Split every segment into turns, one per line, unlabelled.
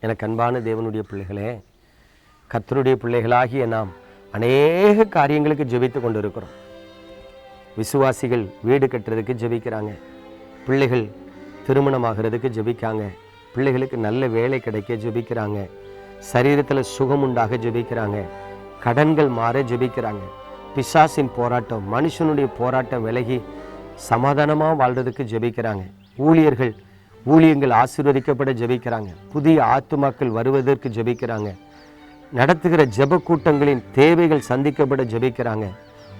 எனக்கு அன்பான தேவனுடைய பிள்ளைகளே கத்தருடைய பிள்ளைகளாகிய நாம் அநேக காரியங்களுக்கு ஜெபித்து கொண்டு இருக்கிறோம் விசுவாசிகள் வீடு கட்டுறதுக்கு ஜெபிக்கிறாங்க. பிள்ளைகள் திருமணமாகிறதுக்கு ஜெபிக்காங்க. பிள்ளைகளுக்கு நல்ல வேலை கிடைக்க ஜெபிக்கிறாங்க. சரீரத்தில் சுகம் உண்டாக ஜெபிக்கிறாங்க. கடன்கள் மாற ஜெபிக்கிறாங்க. பிசாசின் போராட்டம் மனுஷனுடைய போராட்டம் விலகி சமாதானமாக வாழ்றதுக்கு ஜெபிக்கிறாங்க. ஊழியர்கள் ஊழியங்கள் ஆசீர்வதிக்கப்பட ஜெபிக்கிறாங்க. புதிய ஆத்துமாக்கள் வருவதற்கு ஜெபிக்கிறாங்க. நடத்துகிற ஜெப கூட்டங்களின் தேவைகள் சந்திக்கப்பட ஜெபிக்கிறாங்க.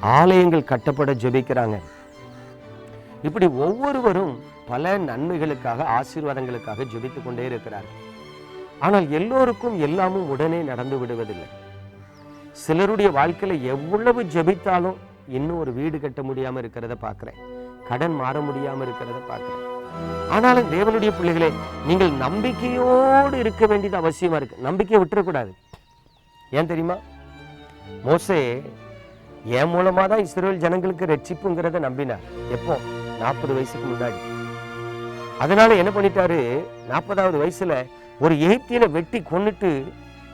ஆலயங்கள் கட்டப்பட ஜெபிக்கிறாங்க. இப்படி ஒவ்வொருவரும் பல நன்மைகளுக்காக ஆசீர்வாதங்களுக்காக ஜெபித்து கொண்டே இருக்கிறார்கள். ஆனால் எல்லோருக்கும் எல்லாமும் உடனே நடந்து விடுவதில்லை. சிலருடைய வாழ்க்கையில எவ்வளவு ஜெபித்தாலும் இன்னும் ஒரு வீடு கட்ட முடியாம இருக்கிறத பார்க்கிறேன். கடன் மாற முடியாமல் இருக்கிறத பார்க்கிறேன். ஆனாலும் தேவனுடைய பிள்ளைகளே நீங்கள் நம்பிக்கையோடு இருக்க வேண்டியது அவசியமா இருக்கு. நம்பிக்கையை விட்டுறக்கூடாது. ஏன் தெரியுமா? மோசே என் மூலமாக தான் இஸ்ரேல் ஜனங்களுக்கு ரட்சிப்புங்கிறத நம்பினார். எப்போ? நாற்பது வயசுக்கு முன்னாடி. அதனால என்ன பண்ணிட்டாரு? நாற்பதாவது வயசுல ஒரு எகிப்தியனை வெட்டி கொன்னுட்டு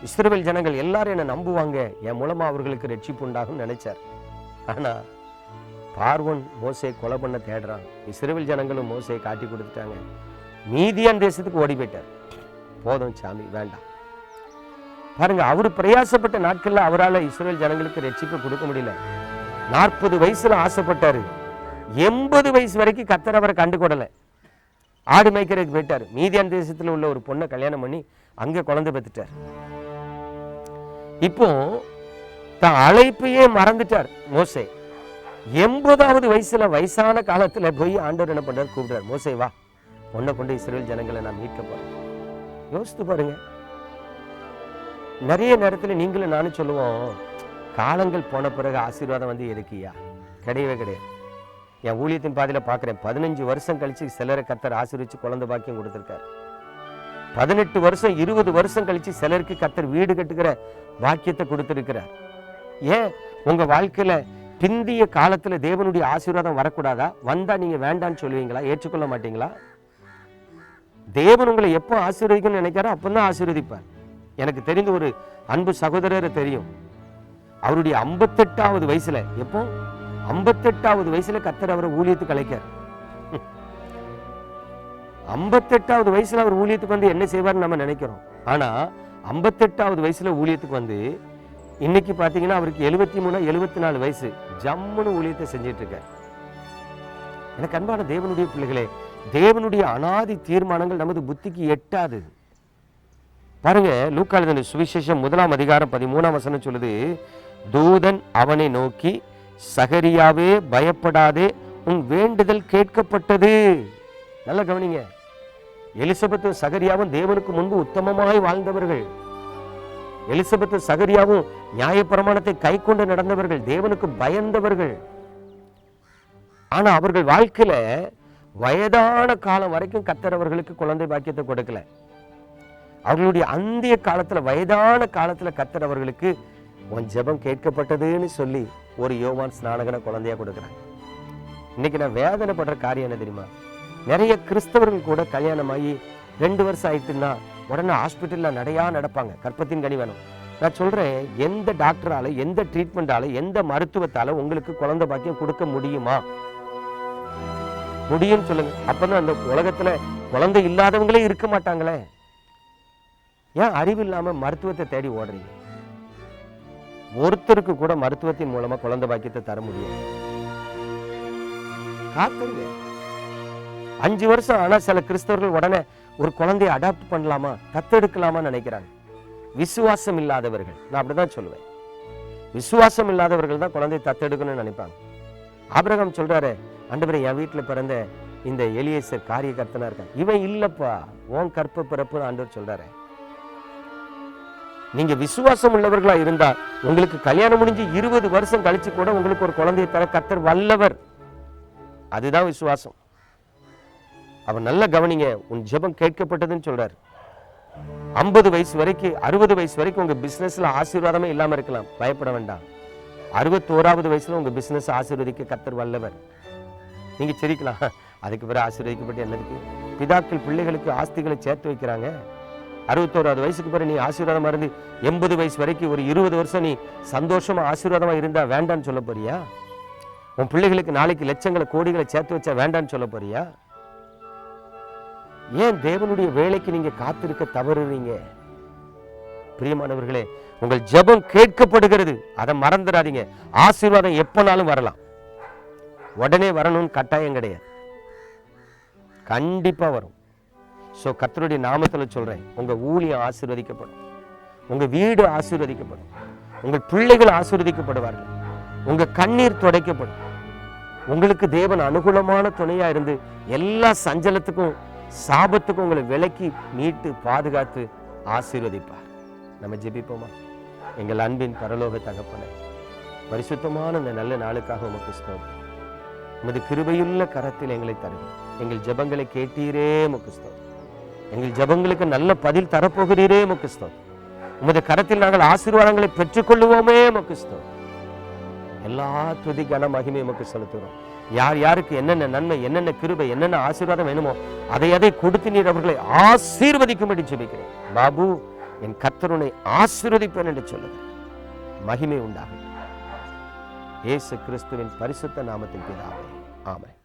இஸ்ரேல் ஜனங்கள் எல்லாரும் என்னை நம்புவாங்க. என் மூலமா அவர்களுக்கு ரட்சிப்பு உண்டாகும் நினைச்சார். ஆனா பார்வன் மோசை கொலை பண்ண தேடுறான். இஸ்ரவேல் ஜனங்களும் மோசையை காட்டி கொடுத்துட்டாங்க. மீதியான் தேசத்துக்கு ஓடி போயிட்டார் போதும் சாமி வேண்டாம். பாருங்க அவர் பிரயாசப்பட்ட நாட்கள்ல அவரால் இஸ்ரேல் ஜனங்களுக்கு ரட்சிப்பு கொடுக்க முடியல. நாற்பது வயசுல ஆசைப்பட்டாரு. எண்பது வயசு வரைக்கும் கத்தர் அவரை கண்டு கொடலை ஆடு மேய்க்கிறதுக்கு போயிட்டார். மீதியான் தேசத்தில் உள்ள ஒரு பொண்ணை கல்யாணம் பண்ணி அங்க குழந்தை பெற்றுட்டார். இப்போ தான் அழைப்பையே மறந்துட்டார் மோசே. எண்பதாவது வயசுல வயசான காலத்துல போய் ஆண்டவர் என்ன பண்றாரு? கூப்பிடுறாரு. மோசே வா. உன்னை கொண்டு இஸ்ரேல் ஜனங்களை நான் மீட்க போறேன். யோசித்து பாருங்க. நிறைய நேரத்துல நீங்களும் நானும் சொல்லுவோம் காலங்கள் போன பிறகு ஆசீர்வாதம் வந்து இருக்கியா கிடையவே கிடையாது. என் ஊழியத்தின் பாதையில் பார்க்குறேன் பதினஞ்சு வருஷம் கழிச்சு சிலரை கத்தர் ஆசீர்வச்சு குழந்தை பாக்கியம் கொடுத்துருக்காரு. பதினெட்டு வருஷம் இருபது வருஷம் கழிச்சு சிலருக்கு கத்தர் வீடு கட்டுக்கிற பாக்கியத்தை கொடுத்துருக்கிறார். ஏன்? உங்க வாழ்க்கையில பிந்திய காலத்துல தேவனுடைய ஆசீர்வாதம் வரக்கூடாதா? வந்தா நீங்க வேண்டான்னு சொல்லுவீங்களா? ஏற்றுக்கொள்ள மாட்டீங்களா? தேவன் உங்களை எப்போ ஆசீர்வதிக்கணும்னு நினைக்கிறாரோ அப்பதான் ஆசீர்வதிப்பார். எனக்கு தெரிந்த ஒரு அன்பு சகோதரர் தெரியும். அவருடைய ஐம்பத்தெட்டாவது வயசுல எப்போ? ஐம்பத்தெட்டாவது வயசுல கத்தர் அவரை ஊழியத்துக்கு அழைக்கார் ஐம்பத்தெட்டாவது வயசுல அவர் ஊழியத்துக்கு வந்து என்ன செய்வார்னு நம்ம நினைக்கிறோம். ஆனா ஐம்பத்தெட்டாவது வயசுல ஊழியத்துக்கு வந்து இன்னைக்கு பாத்தீங்கன்னா அவருக்கு எழுபத்தி மூணு எழுபத்தி நாலு வயசு. ஜம்முன்னு ஊழியத்தை செஞ்சிட்டு இருக்கார். எனக்கு அன்பான தேவனுடைய பிள்ளைகளே தேவனுடைய அனாதி தீர்மானங்கள் நமது புத்திக்கு எட்டாது. பாருங்க லூக்காளுதன சுவிசேஷம் முதலாம் அதிகாரம் பதிமூணாம் வசனம் சொல்லுது தூதன் அவனை நோக்கி சகரியாவே பயப்படாதே உன் வேண்டுதல் கேட்கப்பட்டது. நல்லா கவனிங்க. எலிசபெத்தும் சகரியாவும் தேவனுக்கு முன்பு உத்தமமாய் வாழ்ந்தவர்கள். எலிசபெத்தும் சகரியாவும் நியாயப்பிரமாணத்தை கை கொண்டு நடந்தவர்கள் தேவனுக்கு பயந்தவர்கள். ஆனா அவர்கள் வாழ்க்கையில வயதான காலம் வரைக்கும் கத்தர் அவர்களுக்கு குழந்தை பாக்கியத்தை கொடுக்கல. அவர்களுடைய அந்திய காலத்துல வயதான காலத்துல கத்தர் அவர்களுக்கு உன் ஜெபம் கேட்கப்பட்டதுன்னு சொல்லி ஒரு யோவான் ஸ்நானகன குழந்தையா கொடுக்குறாங்க. இன்னைக்கு நான் வேதனைப்படுற காரியம் என்ன தெரியுமா? நிறைய கிறிஸ்தவர்கள் கூட கல்யாணமாகி ரெண்டு வருஷம் ஆயிட்டுன்னா உடனே ஹாஸ்பிட்டலில் நடையா நடப்பாங்க. கற்பத்தின் கனி வேணும். நான் சொல்றேன் எந்த டாக்டரால் எந்த ட்ரீட்மெண்ட்டால் எந்த மருத்துவத்தால உங்களுக்கு குழந்தை பாக்கியம் கொடுக்க முடியுமா? முடியும்னு சொல்லுங்க. அப்பதான் அந்த உலகத்துல குழந்தை இல்லாதவங்களே இருக்க மாட்டாங்களே. ஏன் அறிவு இல்லாமல் மருத்துவத்தை தேடி ஓடுறீங்க? ஒருத்தருக்கு கூட மருத்துவத்தின் மூலமா குழந்தை பாக்கியத்தை தர முடியும் காத்துங்க அஞ்சு வருஷம் ஆனா சில கிறிஸ்தவர்கள் உடனே ஒரு குழந்தைய அடாப்ட் பண்ணலாமா? தத்தெடுக்கலாமா நினைக்கிறாங்க. விசுவாசம் இல்லாதவர்கள். நான் அப்படிதான் சொல்லுவேன். விசுவாசம் இல்லாதவர்கள் தான் குழந்தைய தத்தெடுக்கணும்னு நினைப்பாங்க. ஆபிரகாம் சொல்றாரு ஆண்டவரே என் வீட்டுல பிறந்த இந்த எலியேசர் காரியகர்த்தனா இருக்கான். இவன் இல்லப்பா ஓன் கற்ப பிறப்பு ஆண்டவர் சொல்றாரு. நீங்க விசுவாசம் உள்ளவர்களா இருந்தா உங்களுக்கு கல்யாணம் முடிஞ்சு இருபது வருஷம் கழிச்சு கூட உங்களுக்கு ஒரு குழந்தையை தர கர்த்தர் வல்லவர். அதுதான் விசுவாசம். அவன் நல்லா கவனிங்க உன் ஜெபம் கேட்கப்பட்டதுன்னு சொல்றாரு. ஐம்பது வயசு வரைக்கும் அறுபது வயசு வரைக்கும் உங்க பிசினஸ்ல ஆசீர்வாதமே இல்லாம இருக்கலாம். பயப்பட வேண்டாம். அறுபத்தோராவது வயசுல உங்க பிசினஸ் ஆசீர்வதிக்க கத்தர் வல்லவர். நீங்க சிரிக்கலாம். அதுக்கு பிறகு ஆசீர்வதிக்கப்பட்டு என்னதுக்கு? பிதாக்கள் பிள்ளைகளுக்கு ஆஸ்திகளை சேர்த்து வைக்கிறாங்க. அறுபத்தோராது வயசுக்கு பிறகு நீ ஆசீர்வாதமா இருந்து எண்பது வயசு வரைக்கும் ஒரு இருபது வருஷம் நீ சந்தோஷமா ஆசீர்வாதமா இருந்தா வேண்டான்னு சொல்ல போறியா? உன் பிள்ளைகளுக்கு நாளைக்கு லட்சங்களை கோடிகளை சேர்த்து வச்சா வேண்டான்னு சொல்ல போறியா? ஏன் தேவனுடைய வேலைக்கு நீங்க காத்திருக்க தவறுறீங்க? பிரியமானவர்களே உங்கள் ஜெபம் கேட்கப்படுகிறது. அதை மறந்துடாதீங்க. ஆசீர்வாதம் எப்பனாலும் வரலாம். உடனே வரணும்னு கட்டாயம் கிடையாது. கண்டிப்பா வரும். ஸோ கத்தருடைய நாமத்துல சொல்றேன் உங்க ஊழியம் ஆசீர்வதிக்கப்படும். உங்க வீடு ஆசீர்வதிக்கப்படும். உங்கள் பிள்ளைகள் ஆசீர்வதிக்கப்படுவார்கள். உங்க கண்ணீர் துடைக்கப்படும். உங்களுக்கு தேவன் அனுகூலமான துணையா இருந்து எல்லா சஞ்சலத்துக்கும் சாபத்துக்கு உங்களை விலக்கி மீட்டு பாதுகாத்து ஆசீர்வதிப்பார். நம்ம ஜெபிப்போமா? எங்கள் அன்பின் பரலோக தகப்பன பரிசுத்தமான இந்த நல்ல நாளுக்காக உமக்கு ஸ்தோத்திரம். உமது கிருபையுள்ள கரத்தில் எங்களை தருவோம் எங்கள் ஜெபங்களை கேட்டீரே உமக்கு ஸ்தோம் எங்கள் ஜெபங்களுக்கு நல்ல பதில் தரப்போகிறீரே உமக்கு ஸ்தோம் உமது கரத்தில் நாங்கள் ஆசீர்வாதங்களை பெற்றுக்கொள்ளுவோமே உமக்கு ஸ்தோம் எல்லா துதி கன மகிமை உமக்கு செலுத்துகிறோம். யார் யாருக்கு என்னென்ன நன்மை என்னென்ன கிருபை என்னென்ன ஆசீர்வாதம் வேணுமோ அதை அதை கொடுத்து நீர் அவர்களை ஆசீர்வதிக்கும்படி ஜெபிக்கிறேன். பாபு என் கர்த்தருனை ஆசீர்வதிப்பேன் என்று சொல்லுங்க மகிமை உண்டாகும் இயேசு கிறிஸ்துவின் பரிசுத்த நாமத்தில் பிதாவே. ஆமாம்